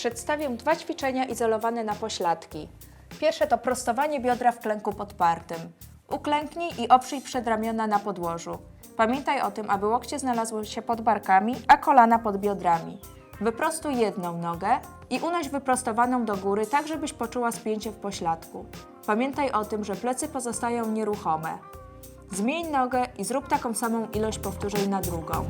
Przedstawię dwa ćwiczenia izolowane na pośladki. Pierwsze to prostowanie biodra w klęku podpartym. Uklęknij i oprzyj przedramiona na podłożu. Pamiętaj o tym, aby łokcie znalazły się pod barkami, a kolana pod biodrami. Wyprostuj jedną nogę i unoś wyprostowaną do góry, tak żebyś poczuła spięcie w pośladku. Pamiętaj o tym, że plecy pozostają nieruchome. Zmień nogę i zrób taką samą ilość powtórzeń na drugą.